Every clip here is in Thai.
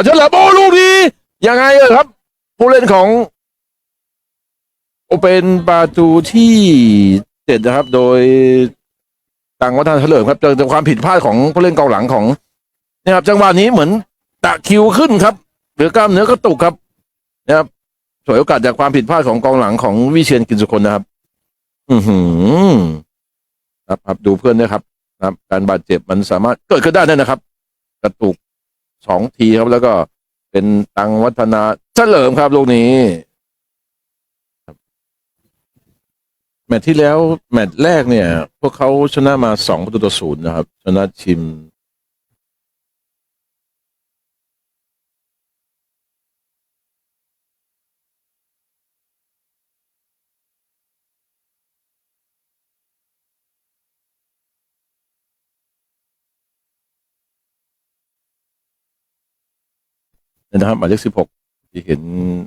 ปัจจุบันโอ้ลูกนี้ยังไงเออครับ ผู้เล่นของ โอเป็นประตูที่เจ็ดนะครับ โดยต่างวัฒนเฉลิมครับเจอความผิดพลาดของผู้เล่นกองหลังของนะครับ จังหวะนี้เหมือนตะคิวขึ้นครับหรือกล้ามเนื้อกระตุกครับนะครับสวยโอกาสจากความผิดพลาดของกองหลังของวิเชียนกินสุคนนะครับ อือหือครับครับดูเพื่อนด้วยครับนะครับ การบาดเจ็บมันสามารถเกิดขึ้นได้นะครับ กระตุก สองทีครับ แล้วก็เป็นตังวัฒนาเฉลิมครับลูกนี้แมตช์ที่แล้วแมตช์แรกเนี่ย พวกเขาชนะมาสองประตูต่อศูนย์นะครับ ชนะชิม นะครับหมายเลขสิบหกที่เห็น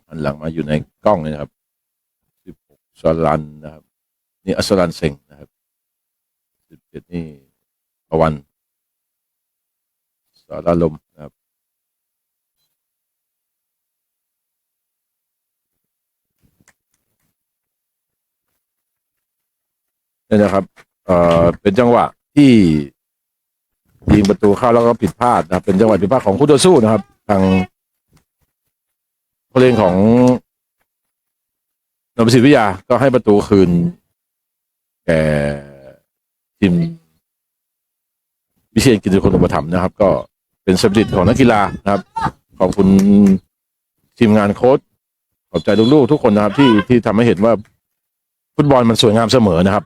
อันหลังมาอยู่ในกล้องเนี่ยนะครับสิบหกสลันนะครับ นี่อัสลันเซ็งนะครับสิบเจ็ดนี่ปวันสารลมนะครับนี่นะครับเอ่อเป็นจังหวะที่ยิงประตูเข้าแล้วก็ผิดพลาดนะครับ เป็นจังหวะผิดพลาดของคู่ต่อสู้นะครับ ทาง ผู้เล่นของนพสิทธิ์วิทยา ก็ให้ประตูคืน แก่ทีมวิเชียนกิจคนอุปถัมภ์นะครับ ก็เป็นสปิริตของนักกีฬานะครับ ขอบคุณทีมงานโค้ชขอบใจลูกๆทุกคนนะครับ ที่ที่ทำให้เห็นว่าฟุตบอลมันสวยงามเสมอนะครับ